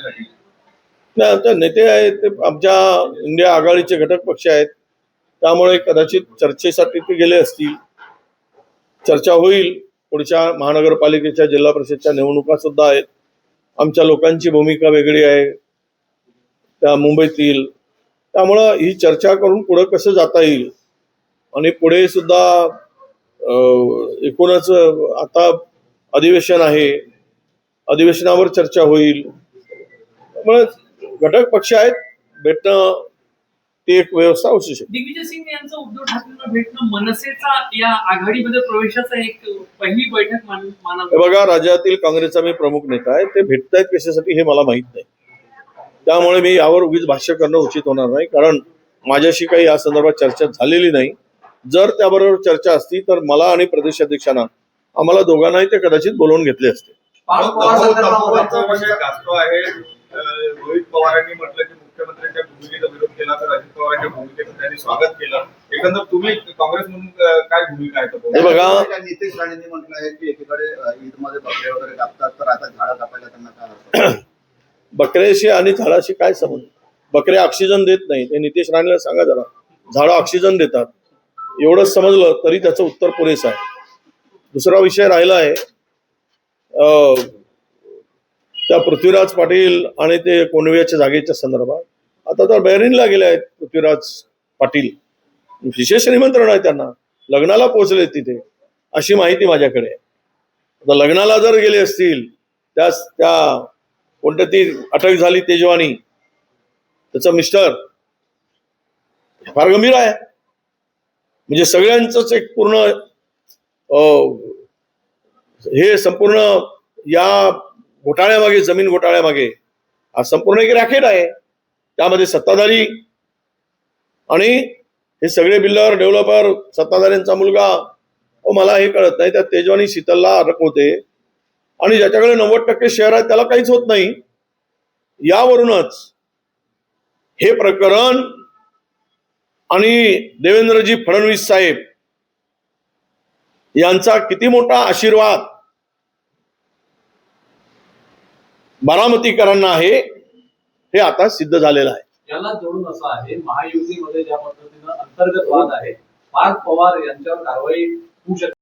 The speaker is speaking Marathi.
करण्यासाठी नाही आता नेते आहेत ते आमच्या इंडिया आघाडीचे घटक पक्ष आहेत. त्यामुळे कदाचित चर्चेसाठी ते गेले असतील. चर्चा होईल. पुढच्या महानगरपालिकेच्या जिल्हा परिषदच्या निवडणुका सुद्धा आहेत. आमच्या लोकांची भूमिका वेगळी आहे. त्या मुंबईतील त्यामुळं ही चर्चा करून पुढं कसं जाता येईल? आणि पुढे सुद्धा एकूणच आता अधिवेशन आहे. अधिवेशनावर चर्चा होईल. त्यामुळे घटक पक्ष आहेत भेटणं ती एक व्यवस्था असू शकते. दिग्विजय सिंग यांचं उद्धव ठाकरेंना भेटणं मनसेचा या आघाडीमध्ये प्रवेशाचा एक पहिली बैठक मान- बघा राज्यातील काँग्रेसचा मी प्रमुख नेता आहे ते भेटतायत कशासाठी हे मला माहीत नाही. त्यामुळे मी यावर उगीच भाष्य करणं उचित होणार नाही कारण माझ्याशी काही या संदर्भात चर्चा झालेली नाही. जर त्याबरोबर चर्चा असती तर मला आणि प्रदेशाध्यक्षांना आम्हाला दोघांनाही ते कदाचित बोलवून घेतले असते. रोहित पवारांनी म्हटलं की मुख्यमंत्र्यांच्या भूमिकेचा विरोध केला तर अजित पवारांच्या भूमिकेचं त्यांनी स्वागत केलं. एकंदर तुम्ही काँग्रेस म्हणून काय भूमिका आहे हे नितेश राणेंनी म्हटलं आहे की एकीकडे ईदमध्ये बकरे वगैरे कापतात तर आता झाडं कापायला त्यांना काय बकऱ्याशी आणि झाडाशी काय संबंध? बकरे ऑक्सिजन देत नाही ते नितेश राणेला सांगा जरा. झाडं ऑक्सिजन देतात. एवढंच समजलं तरी त्याचं उत्तर पुरेसं आहे. दुसरा विषय राहिला आहे. अं, त्या पृथ्वीराज पाटील आणि ते कोणव्याच्या जागेच्या संदर्भात. आता तर बहरीनला गेले आहेत पृथ्वीराज पाटील. विशेष निमंत्रण आहे त्यांना. लग्नाला पोहोचले तिथे अशी माहिती माझ्याकडे आता लग्नाला जर गेले असतील त्या त्या कोणत्या ती अटक झाली तेजवानी त्याचं मिस्टर फार गंभीर आहे. म्हणजे सगळ्यांचंच एक पूर्ण अं, हे संपूर्ण या घोटाळ्यामागे जमीन घोटाळ्यामागे. हा संपूर्ण एक रॅकेट आहे. त्यामध्ये सत्ताधारी आणि हे सगळे बिल्डर डेव्हलपर सत्ताधाऱ्यांचा मुलगा अहो, मला हे कळत नाही. त्या तेजवानी शीतलला अडकवते आणि ज्याच्याकडे नव्वद टक्के शेअर आहे त्याला काहीच होत नाही. यावरूनच हे प्रकरण आणि देवेंद्रजी फडणवीस साहेब यांचा किती मोठा आशीर्वाद बारामतीकरांना आहे हे आता सिद्ध झालेलं आहे. याला जोडून असं आहे महायुतीमध्ये ज्या पद्धतीनं अंतर्गत वाद आहे पार्थ पवार यांच्यावर कारवाई होऊ शकते.